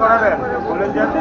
করাবেন? বলে যাতে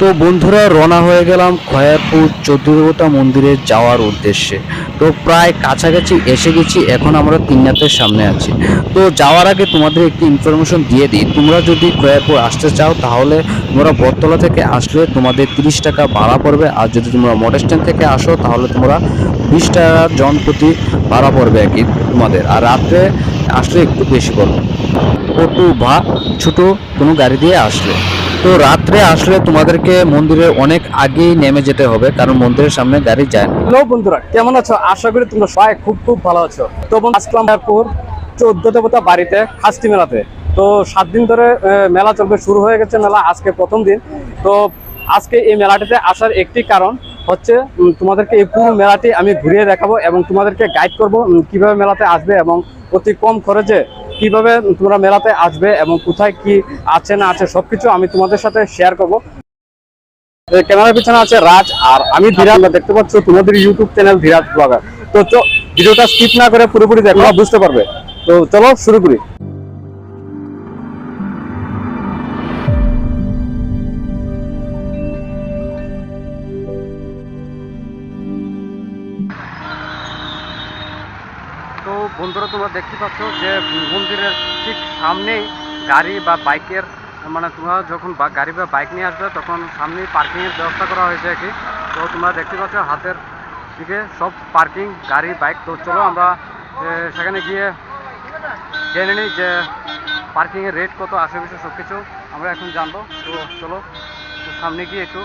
তো বন্ধুরা, রওনা হয়ে গেলাম খয়ারপুর চৌদ্দদেবতা মন্দিরে যাওয়ার উদ্দেশ্যে। তো প্রায় কাছাকাছি এসে গেছি, এখন আমরা তিননাথের সামনে আছি। তো যাওয়ার আগে তোমাদের একটি ইনফরমেশন দিয়ে দিই, তোমরা যদি খয়ারপুর আসতে চাও তাহলে তোমরা বটতলা থেকে আসলে তোমাদের তিরিশ টাকা ভাড়া পড়বে, আর যদি তোমরা মোটর স্ট্যান্ড থেকে আসো তাহলে তোমরা বিশ টাকা জন প্রতি ভাড়া পড়বে আর কি তোমাদের, আর রাত্রে আসলে একটু বেশি পড়বে। অটো বা ছোটো কোনো গাড়ি দিয়ে আসলে। তো রাত্রে আসলে তোমাদেরকে মন্দিরের অনেক আগেই নেমে যেতে হবে, কারণ মন্দিরের সামনে গাড়ি যায় না। হ্যালো বন্ধুরা, কেমন আছো? আশা করি তোমরা সবাই খুব খুব ভালো আছো। তো আসলাম এরপর চোদ্দ দেবতা বাড়িতে খাস্তি মেলাতে। তো সাত দিন ধরে মেলা চলবে, শুরু হয়ে গেছে মেলা, আজকে প্রথম দিন। তো আজকে এই মেলাটিতে আসার একটি কারণ হচ্ছে তোমাদেরকে এই পুরো মেলাটি আমি ঘুরিয়ে দেখাবো এবং তোমাদেরকে গাইড করব কীভাবে মেলাতে আসবে এবং অতি কম খরচে কীভাবে তোমরা মেলাতে আসবে এবং কোথায় কি আছে না আছে সবকিছু আমি তোমাদের সাথে শেয়ার করব। ক্যামেরার পিছনে আছে রাজ আর আমি ধীরাজ। দেখতে পাচ্ছ তোমাদের ইউটিউব চ্যানেল ধীরাজ ব্লগার। তো ভিডিওটা স্কিপ না করে পুরোপুরি দেখো, বুঝতে পারবে। তো চলো শুরু করি। দেখতে পাচ্ছ যে মন্দিরের ঠিক সামনেই গাড়ি বা বাইকের মানে তোমরা যখন গাড়ি বা বাইক নিয়ে আসবে তখন সামনেই পার্কিংয়ের ব্যবস্থা করা হয়েছে আর কি। তো তোমরা দেখতে পাচ্ছ হাতের দিকে সব পার্কিং গাড়ি বাইক। তো চলো আমরা সেখানে গিয়ে জেনে নিই যে পার্কিংয়ের রেট কত আশেপাশে সব কিছু আমরা এখন জানব। তো চলো সামনে গিয়ে একটু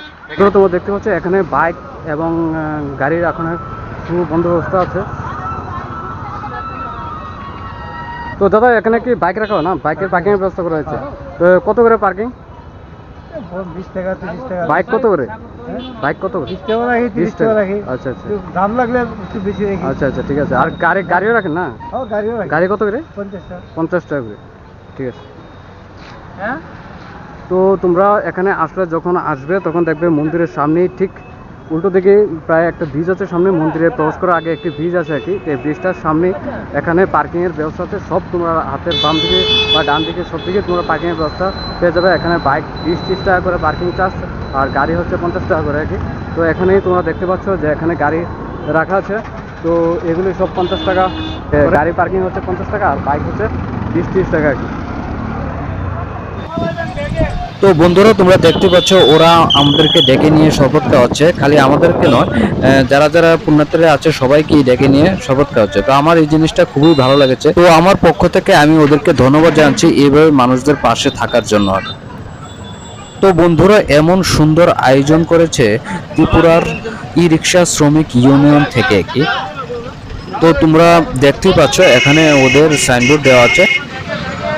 তোমরা দেখতে পাচ্ছ এখানে বাইক এবং এখন পুরো বন্দোবস্ত আছে। তো দাদা এখানে কি বাইক রাখা হয় না? বাইকের পার্কিং এর ব্যবস্থা করা হয়েছে। তো কত করে পার্কিং বিশ টাকা তিরিশ টাকা। বাইক কত করে? বাইক কত করে? বিশ টাকা রাখি তিরিশ টাকা। রাখি। আচ্ছা আচ্ছা। দাম লাগলে একটু বেশি রাখি। আচ্ছা আচ্ছা ঠিক আছে। আর গাড়ি গাড়িও রাখেন না? গাড়িও গাড়ি কত করে? পঞ্চাশ টাকা। পঞ্চাশ টাকা করে। ঠিক আছে। হ্যাঁ? তো তোমরা এখানে আসলে যখন আসবে তখন দেখবে মন্দিরের সামনেই ঠিক উল্টো দিকে প্রায় একটা ব্রিজ আছে সামনে মন্দিরে প্রবেশ করার আগে একটি ব্রিজ আছে আর কি। এই ব্রিজটার সামনে এখানে পার্কিংয়ের ব্যবস্থা আছে, সব তোমরা হাতের বাম দিকে বা ডান দিকে সব দিকে তোমরা পার্কিংয়ের ব্যবস্থা পেয়ে যাবে। এখানে বাইক বিশ ত্রিশ টাকা করে পার্কিং চার্জ আর গাড়ি হচ্ছে পঞ্চাশ টাকা করে আর কি। তো এখানেই তোমরা দেখতে পাচ্ছ যে এখানে গাড়ি রাখা আছে। তো এগুলি সব পঞ্চাশ টাকা গাড়ি পার্কিং হচ্ছে পঞ্চাশ টাকা আর বাইক হচ্ছে বিশ ত্রিশ টাকা আর কি। তো বন্ধুরা, তোমরা দেখতে পাচ্ছ, ওরা আমাদেরকে ডেকে নিয়ে শপথ খাওয়াচ্ছে। খালি আমাদেরকে নয় যারা যারা পুণ্যার্থীরা আছে, সবাইকেই ডেকে নিয়ে শপথ খাওয়াচ্ছে। তো আমার এই জিনিসটা খুবই ভালো লেগেছে। তো আমার পক্ষ থেকে আমি ওদেরকে ধন্যবাদ জানাচ্ছি এইভাবে মানুষদের পাশে থাকার জন্য। তো বন্ধুরা, এমন সুন্দর আয়োজন করেছে ত্রিপুরার ই রিক্সা শ্রমিক ইউনিয়ন থেকে কি। তো তোমরা দেখতেই পাচ্ছ, এখানে ওদের সাইনবোর্ড দেওয়া আছে।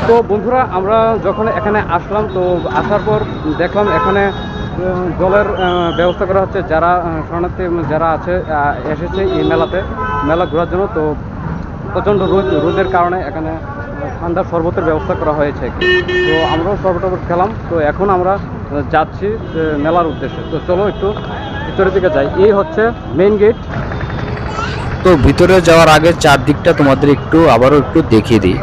তো বন্ধুরা, আমরা যখন এখানে আসলাম, তো আসার পর দেখলাম এখানে জলের ব্যবস্থা করা হচ্ছে। যারা শরণার্থী যারা আছে এসেছে এই মেলাতে, মেলা ঘোরার জন্য। তো প্রচণ্ড রোদ, রোদের কারণে এখানে ঠান্ডা শরবতের ব্যবস্থা করা হয়েছে। তো আমরাও শরবত খেলাম। তো এখন আমরা যাচ্ছি মেলার উদ্দেশ্যে। তো চলো একটু ভিতরের দিকে যাই। এই হচ্ছে মেইন গেট তো ভিতরে যাওয়ার আগে চারদিকটা তোমাদের একটু, আবারও একটু দেখিয়ে দিই।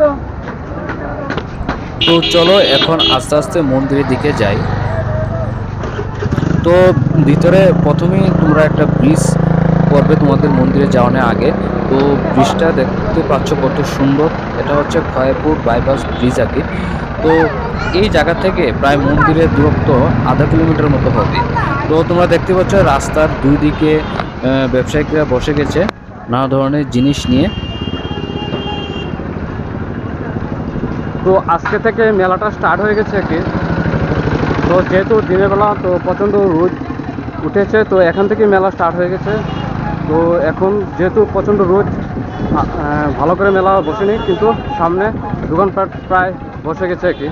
তো। চলো এখন আস্তে আস্তে মন্দিরের দিকে যাই। তো ভিতরে প্রথমেই তোমরা একটা ব্রিজ পড়বে তোমাদের মন্দিরে যাওয়ানোর আগে। তো ব্রিজটা দেখতে পাচ্ছ কত সুন্দর। এটা হচ্ছে খয়েরপুর বাইপাস ব্রিজ আর তো এই জায়গা থেকে প্রায় মন্দিরের দূরত্ব আধা কিলোমিটার মতো হবে। তো তোমরা দেখতে পাচ্ছ রাস্তার দুই দিকে ব্যবসায়িকরা বসে গেছে নানা ধরনের জিনিস নিয়ে। তো আজকে থেকে মেলাটা স্টার্ট হয়ে গেছে কি তো যেহেতু দিনের বেলা, তো প্রচণ্ড রোদ উঠেছে, তো এখান থেকে মেলা স্টার্ট হয়ে গেছে। তো এখন যেহেতু প্রচণ্ড রোদ ভালো করে মেলা বসেনি, কিন্তু সামনে দোকানপাট প্রায় বসে গেছে কি।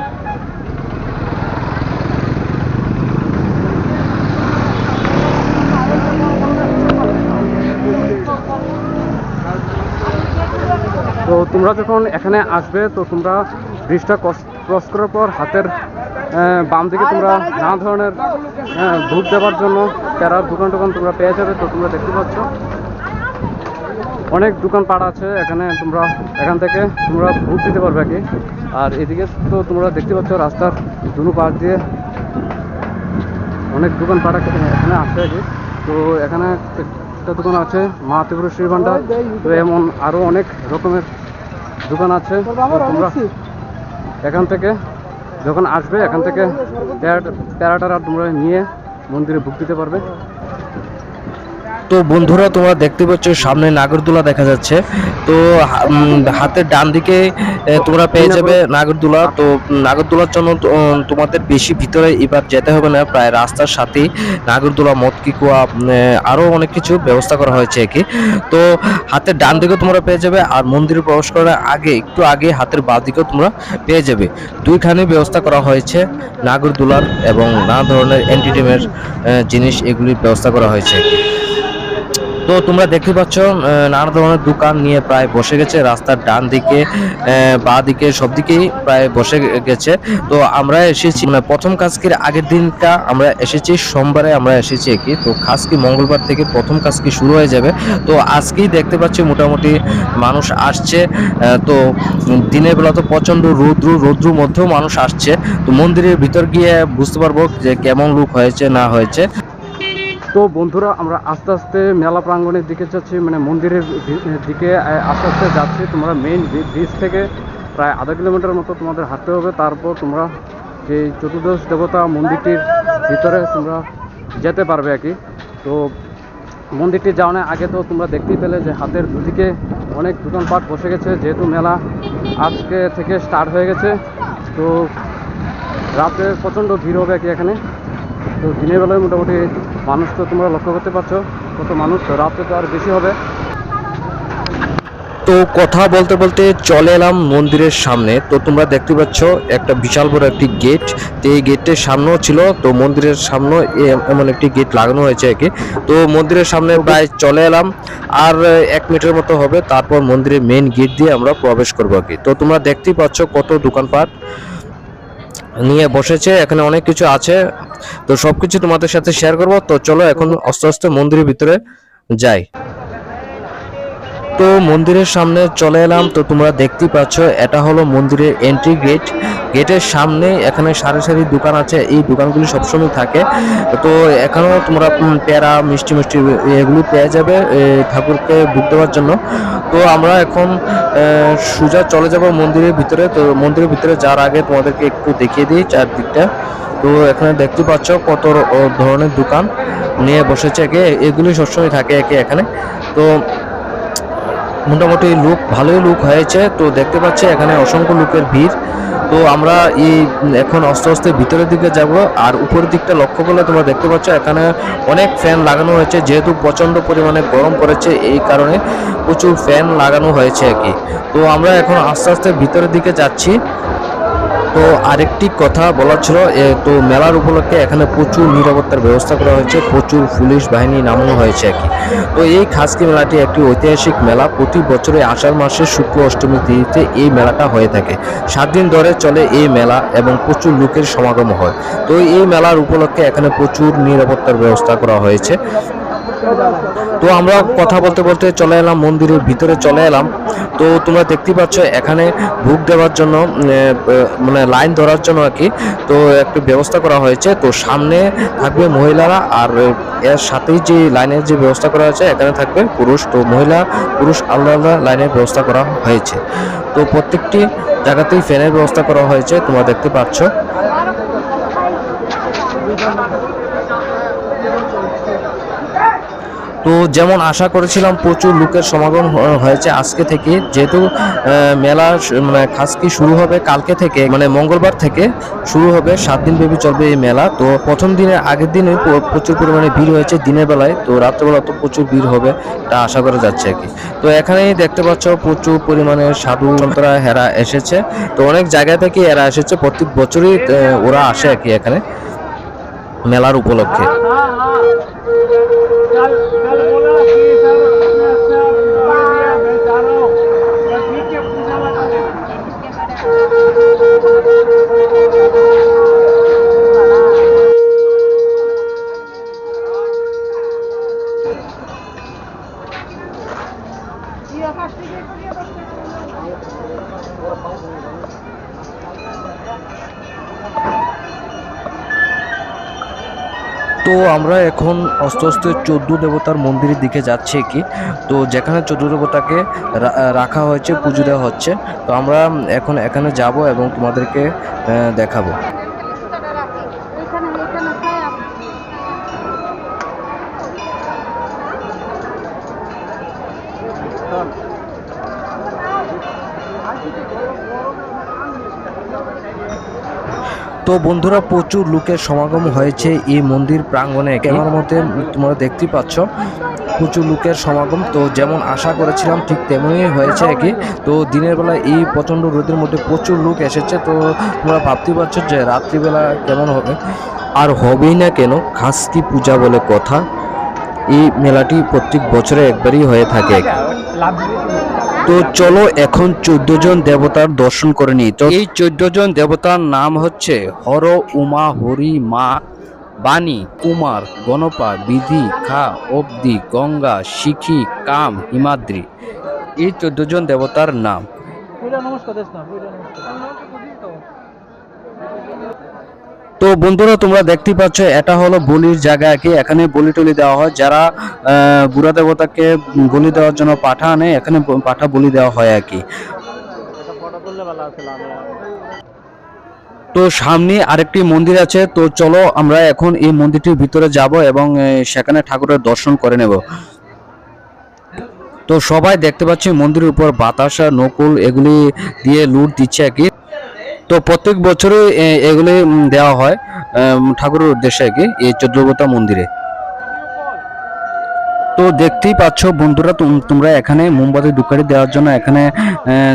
তো তোমরা যখন এখানে আসবে, তো তোমরা ব্রিজটা ক্রস করার পর হাতের বাম দিকে তোমরা নানা ধরনের ধূপ দেওয়ার জন্য প্যারার দোকান টোকান তোমরা পেয়ে যাবে, তো তোমরা দেখতে পাচ্ছ। অনেক দোকানপাট আছে, এখানে তোমরা, এখান থেকে তোমরা ভোট দিতে পারবে কি। আর এদিকে তো তোমরা দেখতে পাচ্ছ রাস্তার দুনো পাশ দিয়ে অনেক দোকানপাট এখানে এখানে আছে আর কি। তো এখানে একটা দোকান আছে, মা ত্রিপুরা শ্রী ভান্ডার। তো এমন আরও অনেক রকমের দোকান আছে তোমরা এখান থেকে যখন আসবে এখান থেকে প্যারা- প্যারাটারা তোমরা নিয়ে মন্দিরে ভোগ দিতে পারবে। তো বন্ধুরা, তোমরা দেখতে পাচ্ছ সামনে নাগরদোলা দেখা যাচ্ছে। তো হাতের ডান দিকে তোমরা পেয়ে যাবে নাগরদোলা। তো নাগরদোলার জন্য তোমাদের বেশি ভিতরে এবার যেতে হবে না, প্রায় রাস্তার সাথেই নাগরদোলা মতকি কুয়া আরও অনেক কিছু ব্যবস্থা করা হয়েছে আর কি। তো হাতের ডান দিকে তোমরা পেয়ে যাবে আর মন্দিরে প্রবেশ করার আগে, একটু আগে হাতের বাঁ দিকেও তোমরা পেয়ে যাবে। দুইখানে ব্যবস্থা করা হয়েছে নাগরদোলার এবং নানা ধরনের এন্টারটেনমেন্ট জিনিস এগুলির ব্যবস্থা করা হয়েছে। তো তোমরা দেখতে পাচ্ছ নানা ধরনের দোকান নিয়ে প্রায় বসে গেছে। রাস্তার ডান দিকে বাঁ দিকে, সব দিকেই প্রায় বসে গেছে। তো আমরা এসেছি মানে প্রথম কাজকির আগের দিনটা আমরা এসেছি, সোমবারে আমরা এসেছি কি তো খাসকি মঙ্গলবার থেকে প্রথম কাজকি শুরু হয়ে যাবে? তো আজকেই দেখতে পাচ্ছি মোটামুটি মানুষ আসছে। তো দিনের বেলা তো প্রচণ্ড রৌদ্র, রৌদ্রর মধ্যেও মানুষ আসছে। তো মন্দিরের ভিতর গিয়ে বুঝতে পারব যে কেমন লুক হয়েছে, না হয়েছে। তো বন্ধুরা, আমরা আস্তে আস্তে মেলা প্রাঙ্গণের দিকে যাচ্ছি মানে মন্দিরের দিকে আস্তে আস্তে যাচ্ছি। তোমরা মেইন ব্রিজ থেকে প্রায় আধা কিলোমিটার মতো তোমাদের হাঁটতে হবে। তারপর তোমরা যে চতুর্দশ দেবতা মন্দিরটির ভিতরে তোমরা যেতে পারবে আর কি। তো মন্দিরটি যাওয়ার আগে তো তোমরা দেখতেই পেলে যে হাতের দুদিকে অনেক দোকানপাট বসে গেছে। যেহেতু মেলা আজকে থেকে স্টার্ট হয়ে গেছে, তো রাতে প্রচণ্ড ভিড় হবে আর কি এখানে। তো দিনের বেলায় মোটামুটি মানুষ তো তোমরা লক্ষ্য করতে পারছ, কত মানুষ রাতে তো আর বেশি হবে। তো কথা বলতে বলতে চলে এলাম মন্দিরের সামনে। তো তোমরা দেখতে পাচ্ছ একটা বিশাল বড় একটি গেট। তো এই গেটের সামনেও ছিল, তো মন্দিরের সামনে এমন একটি গেট লাগানো হয়েছে একে তো মন্দিরের সামনে প্রায় চলে এলাম, আর এক মিনিটের মতো হবে, তারপর মন্দিরের মেন গেট দিয়ে আমরা প্রবেশ করব আর কি। তো তোমরা দেখতেই পাচ্ছ কত দোকানপাট। নিয়ে বসেছে, এখানে অনেক কিছু আছে। তো সবকিছু তোমাদের সাথে শেয়ার করব। তো চলো এখন আস্তে আস্তে মন্দিরের ভিতরে যাই। তো মন্দিরের সামনে চলে এলাম। তো তোমরা দেখতেই পাচ্ছ, এটা হলো মন্দিরের এন্ট্রি গেট গেটের সামনে এখানে সারি সারি দোকান আছে। এই দোকানগুলি সবসময় থাকে। তো এখানেও তোমরা পেয়ারা, মিষ্টি মিষ্টি এগুলি পেয়ে যাবে ঠাকুরকে বুক দেওয়ার জন্য। তো আমরা এখন সোজা চলে যাব মন্দিরের ভিতরে। তো মন্দিরের ভিতরে যাওয়ার আগে তোমাদেরকে একটু দেখিয়ে দিই চারদিকটা। তো এখানে দেখতে পাচ্ছ কত ধরনের দোকান। নিয়ে বসেছে একে। এগুলি সবসময় থাকে একে এখানে। তো মোটামুটি লুক ভালোই লুক হয়েছে। তো দেখতে পাচ্ছি এখানে অসংখ্য লোকের ভিড়। তো আমরা এই, এখন আস্তে আস্তে ভিতরের দিকে যাব। আর উপরের দিকটা লক্ষ্য করলে তোমরা দেখতে পাচ্ছ, এখানে অনেক ফ্যান লাগানো হয়েছে। যেহেতু প্রচণ্ড পরিমাণে গরম পড়েছে, এই কারণে প্রচুর ফ্যান লাগানো হয়েছে আর কি। তো আমরা এখন আস্তে আস্তে ভিতরের দিকে যাচ্ছি। তো আরেকটি কথা বলার ছিল তো মেলার উপলক্ষে এখানে প্রচুর নিরাপত্তার ব্যবস্থা করা হয়েছে, প্রচুর পুলিশ বাহিনী নামানো হয়েছে আর কি। তো এই খাসকি মেলাটি একটি ঐতিহাসিক মেলা, প্রতি বছরে আষাঢ় মাসের শুক্ল অষ্টমী তিথিতে এই মেলাটা হয়ে থাকে। সাত দিন ধরে চলে এই মেলা এবং প্রচুর লোকের সমাগম হয়। তো এই মেলার উপলক্ষে এখানে প্রচুর নিরাপত্তার ব্যবস্থা করা হয়েছে। তো আমরা কথা বলতে বলতে চলে এলাম, মন্দিরের ভিতরে চলে এলাম। তো তোমরা দেখতে পাচ্ছ, এখানে ভোগ দেওয়ার জন্য মানে লাইন ধরার জন্য আর কি, তো একটু ব্যবস্থা করা হয়েছে। তো সামনে থাকবে মহিলারা আর এর সাথেই যে লাইনের যে ব্যবস্থা করা হয়েছে, এখানে থাকবে পুরুষ। তো মহিলা, পুরুষ আলাদা আলাদা লাইনের ব্যবস্থা করা হয়েছে। তো প্রত্যেকটি জায়গাতেই ফ্যানের ব্যবস্থা করা হয়েছে, তোমরা দেখতে পাচ্ছ। তো যেমন আশা করেছিলাম প্রচুর লোকের সমাগম হয়েছে আজকে থেকে, যেহেতু মেলা মানে খাসকি শুরু হবে কালকে থেকে মানে মঙ্গলবার থেকে শুরু হবে, সাত দিন ব্যাপী চলবে এই মেলা। তো প্রথম দিনের আগের দিনে প্রচুর পরিমাণে ভিড় হয়েছে দিনের বেলায়, তো রাত্রেবেলা তো প্রচুর ভিড় হবে, তা আশা করা যাচ্ছে আর কি। তো এখানেই দেখতে পাচ্ছ প্রচুর পরিমাণে সাধু সন্তরা হেরা এসেছে, তো অনেক জায়গা থেকে এরা এসেছে, প্রত্যেক বছরই ওরা আসে আর কি এখানে, মেলার উপলক্ষে। তো আমরা এখন আস্তে আস্তে চোদ্দ দেবতার মন্দিরের দিকে যাচ্ছি কি? তো যেখানে চোদ্দ দেবতাকে রাখা হয়েছে, পুজো দেওয়া হচ্ছে, তো আমরা এখন এখানে যাব এবং তোমাদেরকে দেখাবো। তো বন্ধুরা প্রচুর লোকের সমাগম হয়েছে এই মন্দির প্রাঙ্গণে। ক্যামেরার মধ্যে তোমরা দেখতে পাচ্ছ। প্রচুর লোকের সমাগম। তো যেমন আশা করেছিলাম ঠিক তেমনই হয়েছে আর কি। তো দিনের বেলা এই প্রচণ্ড রোদের মধ্যে প্রচুর লোক এসেছে। তো তোমরা ভাবতে পারছ যে রাত্রিবেলা কেমন হবে। আর হবেই না কেন, খাসকি পূজা বলে কথা। এই মেলাটি প্রত্যেক বছরে একবারই হয়ে থাকে। তো চলো এখন চোদ্দ জন দেবতার দর্শন করে নিই। তো এই চোদ্দ জন দেবতার নাম হচ্ছে হর, উমা, হরি, মা, বাণী, কুমার, গণপা, বিধি, খা অব্দি গঙ্গা, শিখি, কাম, হিমাদ্রি। এই চোদ্দ জন দেবতার নাম। তো বন্ধুরা, তোমরা দেখতে পাচ্ছ, এটা হলো বলির জায়গা কি। এখানে বলি টলি দেওয়া হয়। যারা বুড়া দেবতাকে বলি দেওয়ার জন্য পাঠা আনে, এখানে পাঠা বলি দেওয়া হয় আর কি। তো সামনে আরেকটি মন্দির আছে। তো চলো আমরা এখন এই মন্দিরটির ভিতরে যাব এবং সেখানে ঠাকুরের দর্শন করে নেব। তো সবাই দেখতে পাচ্ছি, মন্দিরের উপর বাতাসা নকুল এগুলি দিয়ে লুট দিচ্ছে আর কি। তো প্রত্যেক বছরে এগুলি দেওয়া হয় ঠাকুরের উদ্দেশ্যে কি, এই চন্দ্রবতা মন্দিরে। তো দেখতেই পাচ্ছ বন্ধুরা, তোম- তোমরা এখানে মোমবাতি দুকারি দেওয়ার জন্য এখানে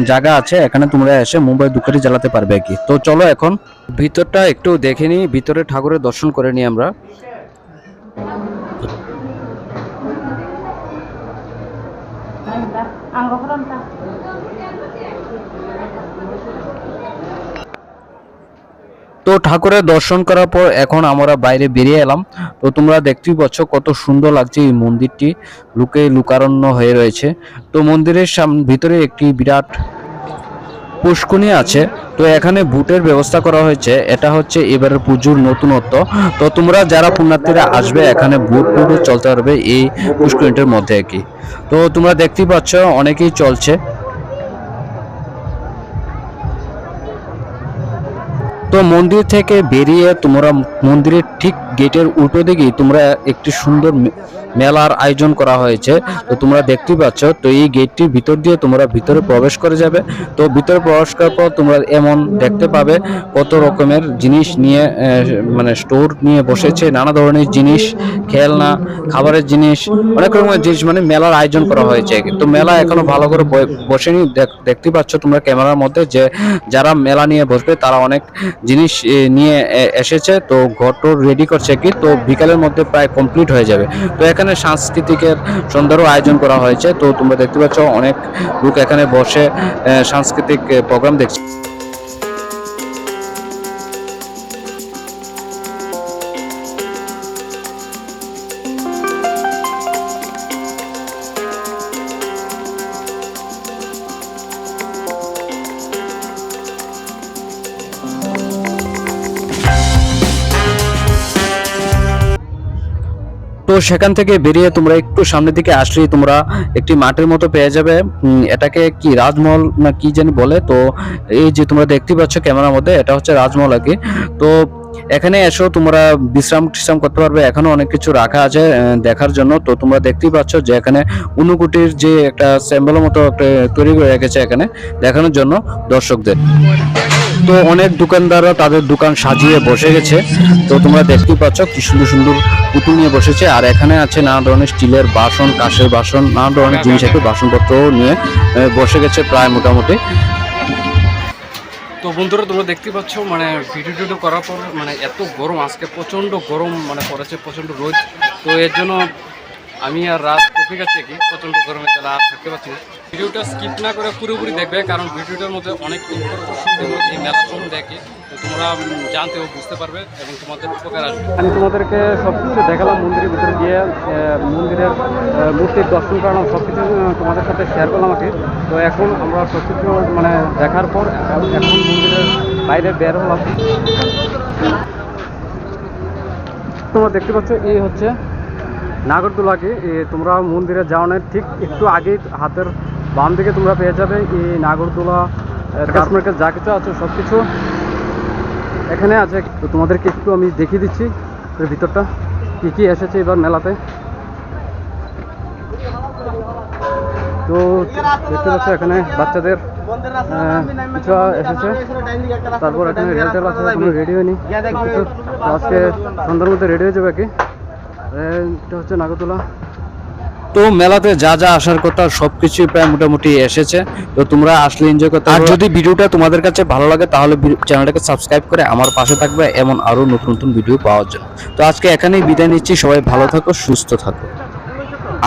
জায়গা আছে, এখানে তোমরা এসে মোমবাতি দুকারি জ্বালাতে পারবে কি। তো চলো এখন ভিতরটা একটু দেখে নিই, ভিতরে ঠাকুরের দর্শন করে নিই আমরা। Anggo তো ঠাকুরের দর্শন করার পর এখন আমরা বাইরে বেরিয়ে এলাম। তো তোমরা দেখতেই পাচ্ছ কত সুন্দর লাগছে এই মন্দিরটি, লুকে লুকারণ্য হয়ে রয়েছে। তো মন্দিরের সামনে ভিতরে একটি বিরাট পুষ্কুনি আছে। তো এখানে বুটের ব্যবস্থা করা হয়েছে। এটা হচ্ছে এবারের পুজোর নতুনত্ব। তো তোমরা যারা পুণ্যার্থীরা আসবে, এখানে বুট টুটে চলতে পারবে এই পুষ্কুনিটার মধ্যে আর কি। তো তোমরা দেখতেই পাচ্ছ অনেকেই চলছে। তো মন্দির থেকে বেরিয়ে তোমরা মন্দিরের ঠিক গেটের উল্টো দিকেই তোমরা একটি সুন্দর মেলার আয়োজন করা হয়েছে। তো তোমরা দেখতেই পাচ্ছ, তো এই গেটটির ভিতর দিয়ে তোমরা ভিতরে প্রবেশ করে যাবে। তো ভিতরে প্রবেশ করার পর তোমরা এমন দেখতে পাবে কত রকমের জিনিস নিয়ে মানে স্টোর নিয়ে বসেছে, নানা ধরনের জিনিস, খেলনা, খাবারের জিনিস, অনেক রকমের জিনিস মানে মেলার আয়োজন করা হয়েছে। তো মেলা এখনও ভালো করে বসেনি। দেখ- দেখতে পাচ্ছ তোমরা ক্যামেরার মধ্যে যে যারা মেলা নিয়ে বসবে, তারা অনেক জিনিস নিয়ে এসেছে। তো ঘরটো রেডি করছে। কি, তো বিকালের মধ্যে প্রায় কমপ্লিট হয়ে যাবে। তো এখানে সাংস্কৃতিকের সুন্দরও আয়োজন করা হয়েছে। তো তোমরা দেখতে পাচ্ছ, অনেক লোক এখানে বসে সাংস্কৃতিক প্রোগ্রাম দেখছে। সেখান থেকে বেরিয়ে তোমরা একটু সামনের দিকে আসলেই তোমরা একটি মাঠের মতো পেয়ে যাবে। এটাকে কি রাজমহল না কি যেন বলে? তো এই যে তোমরা দেখতে পাচ্ছ ক্যামেরার মধ্যে, এটা হচ্ছে রাজমহল আর কি। তো এখানে এসো, তোমরা বিশ্রাম টিশ্রাম করতে পারবে। এখনও অনেক কিছু রাখা আছে দেখার জন্য। তো তোমরা দেখতেই পাচ্ছ যে এখানে অনুকুটির যে একটা স্যাম্বলের মতো তৈরি করে রেখেছে এখানে দেখানোর জন্য দর্শকদের। তো অনেক দোকানদাররা তাদের দোকান সাজিয়ে বসে গেছে। তো তোমরা দেখতেই পাচ্ছ কি সুন্দর সুন্দর পুতুল নিয়ে বসেছে। আর এখানে আছে নানা ধরনের স্টিলের বাসন, কাঁচের বাসন, নানা ধরনের জিনিস একটু বাসনপত্র নিয়ে বসে গেছে প্রায় মোটামুটি। তো বন্ধুরা, তোমরা দেখতে পাচ্ছ মানে ভিডিও টিডিও করার পর মানে এত গরম, আজকে প্রচণ্ড গরম মানে পড়েছে প্রচণ্ড রোদ। তো এর জন্য আমি আর রাত উঠে গেছে কি প্রচণ্ড গরমে তাহলে আর থাকতে পারছি না। ভিডিওটা স্কিপ না করে পুরোপুরি দেখবে, কারণ ভিডিওটার মধ্যে অনেক মেলা তো তোমরা জানতে ও বুঝতে পারবে এবং তোমাদের উপকার আসবে। আমি তোমাদেরকে সব কিছু দেখালাম মন্দিরের ভিতরে গিয়ে মন্দিরের মূর্তির দর্শন করালাম সব কিছু তোমাদের সাথে শেয়ার করলাম আর কি তো এখন আমরা সব কিছু মানে দেখার পর এখন মন্দিরের বাইরে বের হলাম। তোমরা দেখতে পাচ্ছ এই হচ্ছে নাগরদোলাকে তোমরা মন্দিরে যাওয়ানোর ঠিক একটু আগেই হাতের বাম দিকে তোমরা পেয়ে যাবে এই নাগরদোলা কাশ্মীরকে যা কিছু আছে সব কিছু এখানে আছে তো তোমাদেরকে একটু আমি দেখিয়ে দিচ্ছি এর ভিতরটা। কী কী এসেছে এবার মেলাতে? তো দেখতে পাচ্ছ এখানে বাচ্চাদের কিছু এসেছে। তারপর এখানে রেল টেল আছে এখনও রেডি হয়নি। আজকে সন্ধ্যার মধ্যে রেডি হয়ে যাবে কি। এটা হচ্ছে নাগরদোলা। তো মেলাতে যা যা আসার কথা সবকিছু প্রায় মোটামুটি এসেছে। তো তোমরা আসলে এনজয় করতে আর যদি ভিডিওটা তোমাদের কাছে ভালো লাগে তাহলে চ্যানেলটাকে সাবস্ক্রাইব করে আমার পাশে থাকবে এমন আরও নতুন নতুন ভিডিও পাওয়ার জন্য। তো আজকে এখানেই বিদায় নিচ্ছি। সবাই ভালো থাকো সুস্থ থাকো।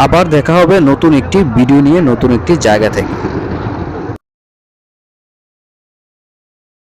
আবার দেখা হবে নতুন একটি ভিডিও নিয়ে নতুন একটি জায়গা থেকে।